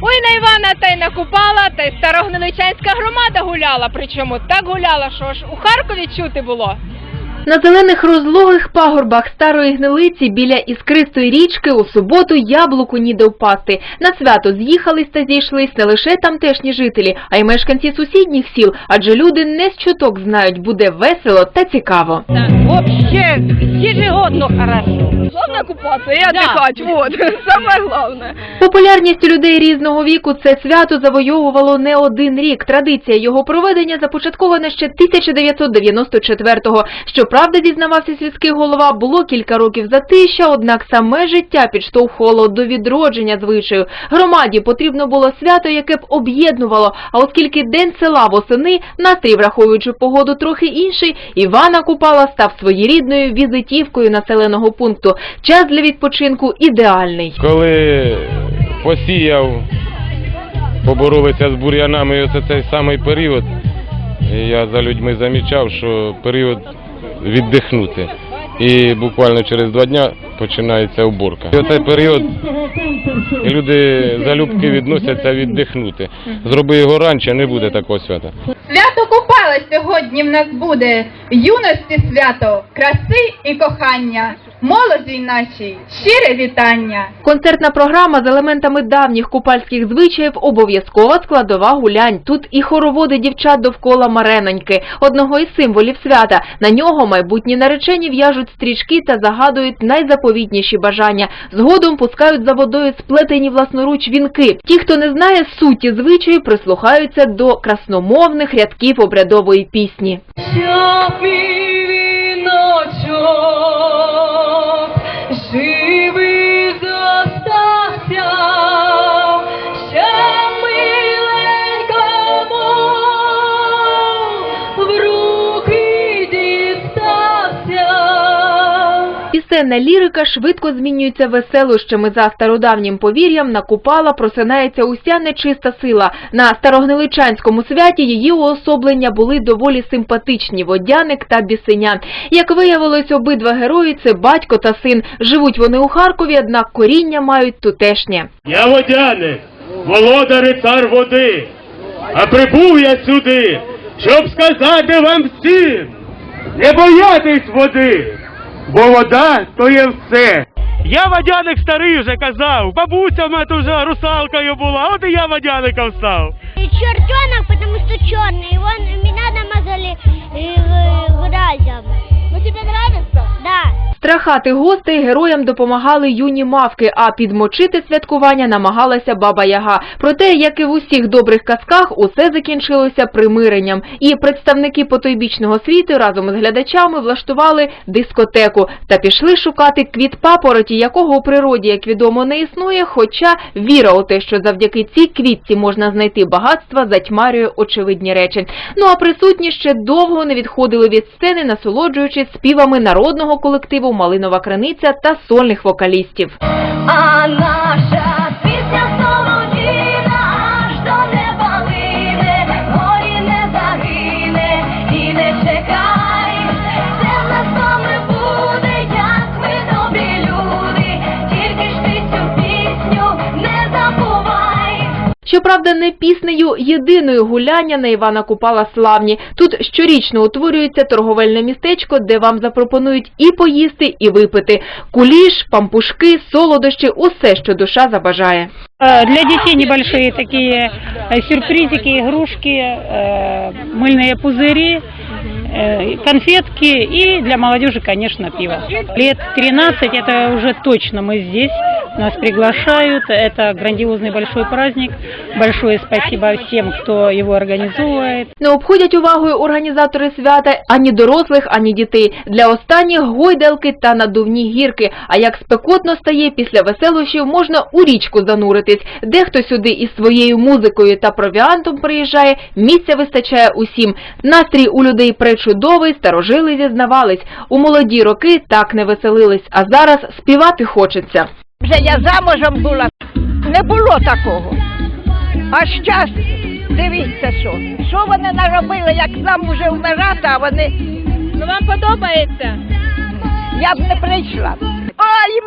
Ой, на Івана та й накупала, та й старогниличанська громада гуляла. Причому так гуляла, що ж у Харкові чути було. На зелених розлогих пагорбах старої гнилиці біля іскристої річки у суботу яблуку ніде впасти. На свято з'їхались та зійшлись не лише тамтешні жителі, а й мешканці сусідніх сіл, адже люди не з чуток знають, буде весело та цікаво. Вообще, ежегодно хорошо. Головне купатися і отдихати, вот, саме головне. Популярність у людей різного віку це свято завойовувало не один рік. Традиція його проведення започаткована ще 1994-го. Щоправда, зізнавався сільський голова, було кілька років затища, однак саме життя підштовхувало до відродження звичаю. Громаді потрібно було свято, яке б об'єднувало, а оскільки день села восени, настрій, враховуючи погоду трохи інший, Івана Купала став своєрідною візитівкою населеного пункту. Час для відпочинку ідеальний. Коли посіяв, поборолися з бур'янами, і оце цей самий період, я за людьми замічав, що період віддихнути. І буквально через два дня починається уборка. І оцей період люди залюбки відносяться віддихнути. Зроби його раніше, не буде такого свята. Свято Купала сьогодні в нас буде, юності свято, краси і кохання, молоді нашій, щире вітання. Концертна програма з елементами давніх купальських звичаїв обов'язкова складова гулянь. Тут і хороводи дівчат довкола Мареноньки, одного із символів свята. На нього майбутні наречені в'яжуть стрічки та загадують найзаповітніші бажання. Згодом пускають за водою сплетені власноруч вінки. Ті, хто не знає суті звичаю, прислухаються до красномовних рядків обрядової пісні. живий Пісенна лірика швидко змінюється веселощами за стародавнім повір'ям. На Купала просинається уся нечиста сила. На старогниличанському святі її уособлення були доволі симпатичні – водяник та бісеня. Як виявилось, обидва герої – це батько та син. Живуть вони у Харкові, однак коріння мають тутешнє. Я водяник, володар і цар води, а прибув я сюди, щоб сказати вам всім, не боятись води, бо вода то є все. Я водяник старий вже казав, бабуся в мене тут вже русалкою була, от і я водяником став. И чертенок, потому что чорний, вон мене намазали грязем. Ну тебе нравится? Да. Страхати гостей героям допомагали юні мавки, а підмочити святкування намагалася Баба Яга. Проте, як і в усіх добрих казках, усе закінчилося примиренням. І представники потойбічного світу разом із глядачами влаштували дискотеку та пішли шукати квіт папороті, якого у природі, як відомо, не існує, хоча віра у те, що завдяки цій квітці можна знайти багатства, затьмарює очевидні речі. Ну а присутні ще довго не відходили від сцени, насолоджуючись співами народного колективу Малинова Криниця та сольних вокалістів. Щоправда, не піснею єдиною гуляння на Івана Купала славні. Тут щорічно утворюється торговельне містечко, де вам запропонують і поїсти, і випити. Куліш, пампушки, солодощі – усе, що душа забажає. Э, Для детей небольшие такие э, сюрпризики, игрушки, э, мыльные пузыри, э, конфетки и для молодежи, конечно, пиво. Лет 13 это уже точно мы здесь, нас приглашают, это грандиозный большой праздник. Большое спасибо всем, кто его организовывает. Не обходять увагою організатори свята ані дорослих, ані дітей. Для останніх гойдалки та надувні гірки. А як спекотно стає після веселощів, можна у річку зануритись. Дехто сюди із своєю музикою та провіантом приїжджає, місця вистачає усім. Настрій у людей пречудовий, старожили зізнавались. У молоді роки так не веселились, а зараз співати хочеться. Вже я замужем була, не було такого. А щас, дивіться що. Що вони наробили, як нам уже вмирати, а вони, Ну вам подобається? я б не прийшла. Ой, Ой,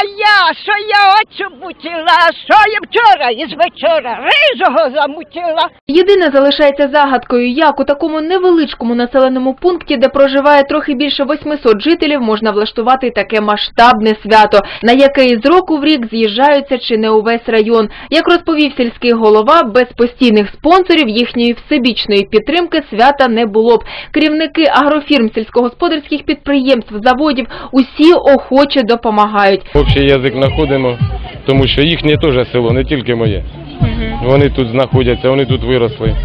моя, що я оцю мутила, що я вчора із вечора рижого замутила. Єдине залишається загадкою, як у такому невеличкому населеному пункті, де проживає трохи більше 800 жителів, можна влаштувати таке масштабне свято, на яке із року в рік з'їжджаються чи не увесь район. Як розповів сільський голова, без постійних спонсорів їхньої всебічної підтримки свята не було б. Керівники агрофірм, сільськогосподарських підприємств, заводів усі охоче допомагають. Общий язик знаходимо, тому що їхнє теж село, не тільки моє. Вони тут знаходяться, вони тут виросли.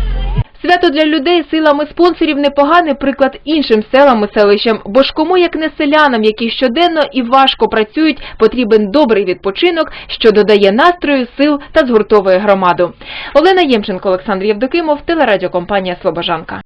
Свято для людей силами спонсорів непоганий приклад іншим селам і селищам, бо ж кому як не селянам, які щоденно і важко працюють, потрібен добрий відпочинок, що додає настрою, сил та згуртовує громаду. Олена Ємченко, Олександр Євдокимов, телерадіокомпанія Слобожанка.